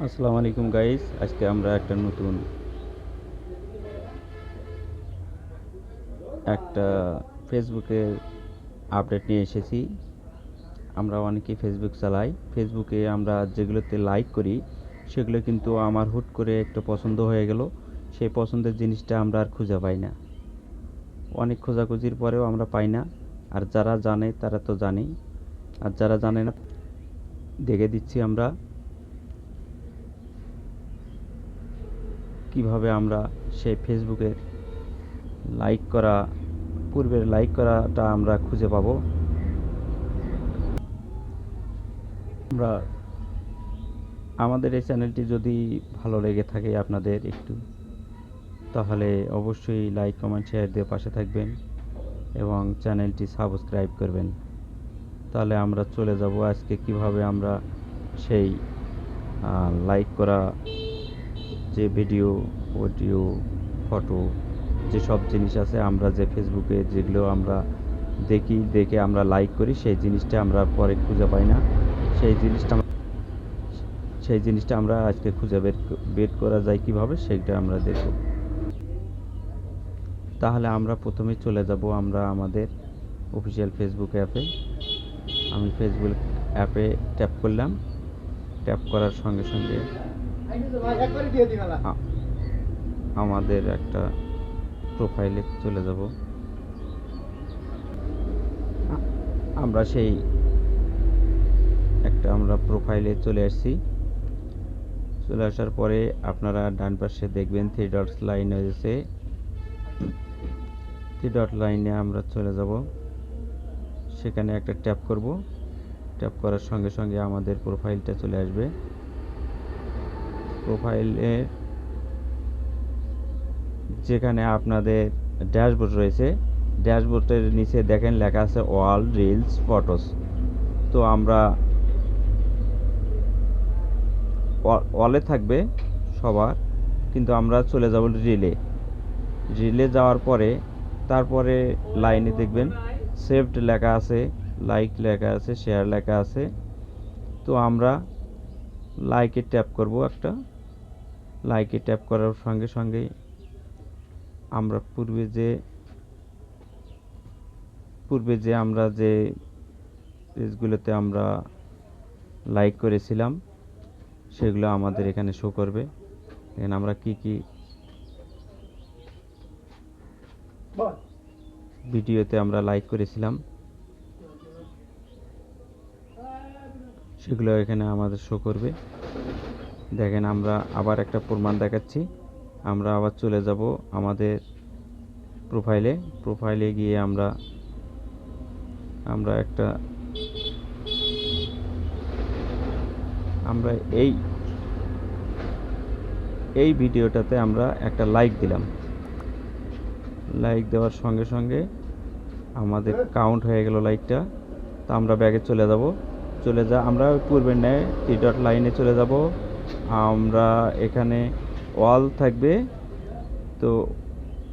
আসসালামু আলাইকুম গাইস, আজকে আমরা একটা নতুন একটা ফেসবুকের আপডেট নিয়ে এসেছি। আমরা অনেকেই ফেসবুক চালাই। ফেসবুকে আমরা যেগুলোতে লাইক করি, সেগুলো কিন্তু আমার হুট করে একটা পছন্দ হয়ে গেল। সেই পছন্দের জিনিসটা আমরা আর খুঁজে পাই না। অনেক খোঁজাখুঁজির পরেও আমরা পাই না। আর যারা জানে, তারা তো জানেই। আর যারা জানে না, দেখে দিচ্ছি আমরা। কীভাবে আমরা সেই ফেসবুকে লাইক করা, পূর্বের লাইক করাটা আমরা খুঁজে পাবো। আমরা, আমাদের এই চ্যানেলটি যদি ভালো লেগে থাকে আপনাদের একটু, তাহলে অবশ্যই লাইক কমেন্ট শেয়ার দিয়ে পাশে থাকবেন এবং চ্যানেলটি সাবস্ক্রাইব করবেন। তাহলে আমরা চলে যাব আজকে কীভাবে আমরা সেই লাইক করা যে ভিডিও, অডিও, ফটো, যেসব জিনিস আছে আমরা যে ফেসবুকে যেগুলো আমরা দেখি, দেখে আমরা লাইক করি, সেই জিনিসটা আমরা পরে খুঁজে পাই না। সেই জিনিসটা সেই জিনিসটা আমরা আজকে খুঁজে বের বের করা যায় কীভাবে, সেইটা আমরা দেখব। তাহলে আমরা প্রথমে চলে যাব আমরা আমাদের অফিসিয়াল ফেসবুক অ্যাপে আমি ফেসবুক অ্যাপে ট্যাপ করলাম। ট্যাপ করার সঙ্গে সঙ্গে আমাদের একটা প্রোফাইলে চলে যাব। আমরা সেই একটা আমরা প্রোফাইলে চলে আসছি। চলে আসার পরে আপনারা ডান পাশে দেখবেন থ্রি ডটস লাইন হয়েছে। থ্রি ডট লাইনে আমরা চলে যাব। সেখানে একটা ট্যাপ করব। ট্যাপ করার সঙ্গে সঙ্গে আমাদের প্রোফাইলটা চলে আসবে। প্রোফাইলে যেখানে আপনাদের ড্যাশবোর্ড রয়েছে। ড্যাশবোর্ডের নিচে দেখেন লেখা আছে ওয়াল রিলস ফটোস তো আমরা ওয়ালে থাকবে সবার, কিন্তু আমরা চলে যাব রিলে রিলে যাওয়ার পরে, তারপরে লাইনে দেখবেন সেভড লেখা আছে লাইক লেখা আছে শেয়ার লেখা আছে। তো আমরা লাইকে ট্যাপ করব একটা। লাইকে ট্যাপ করার সঙ্গে সঙ্গে আমরা পূর্বে যে পূর্বে যে আমরা যে পেজগুলোতে আমরা লাইক করেছিলাম, সেগুলো আমাদের এখানে শো করবে। এখানে আমরা কি কি ভিডিওতে আমরা লাইক করেছিলাম, সেগুলো এখানে আমাদের শো করবে। দেখেন আমরা আবার একটা প্রমাণ দেখাচ্ছি। আমরা আবার চলে যাব আমাদের প্রোফাইলে প্রোফাইলে গিয়ে আমরা আমরা একটা, আমরা এই এই ভিডিওটাতে আমরা একটা লাইক দিলাম। লাইক দেওয়ার সঙ্গে সঙ্গে আমাদের কাউন্ট হয়ে গেল লাইকটা তো আমরা ব্যাগে চলে যাব। চলে যা, আমরা পূর্বের ন্যায় থ্রি ডট লাইনে চলে যাব। আমরা এখানে ওয়াল থাকবে। তো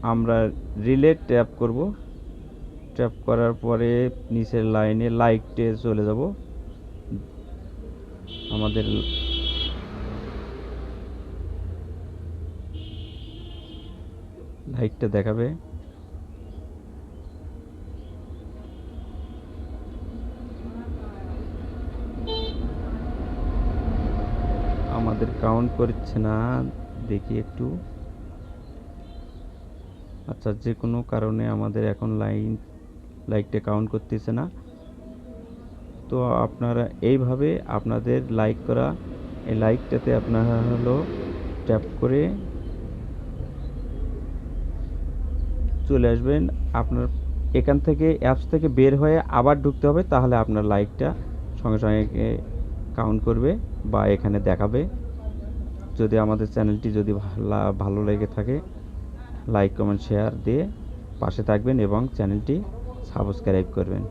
আমরা রিলে ট্যাপ করব। ট্যাপ করার পরে নিচের লাইনে লাইকটে চলে যাব। আমাদের লাইটটা দেখাবে। আমাদের কাউন্ট করছে না, দেখি একটু। আচ্ছা যে কোনো কারণে আমাদের এখন লাইন লাইকটা কাউন্ট করতেছে না। তো আপনারা এইভাবে আপনাদের লাইক করা, এই লাইকটাতে আপনারা হলো ট্যাপ করে চলে আসবেন। আপনার এখান থেকে অ্যাপস থেকে বের হয়ে আবার ঢুকতে হবে, তাহলে আপনার লাইকটা সঙ্গে সঙ্গে কাউন্ট করবে বা এখানে দেখাবে। যদি আমাদের চ্যানেলটি যদি ভালো লেগে থাকে লাইক কমেন্ট শেয়ার দিয়ে পাশে থাকবেন এবং চ্যানেলটি সাবস্ক্রাইব করবেন।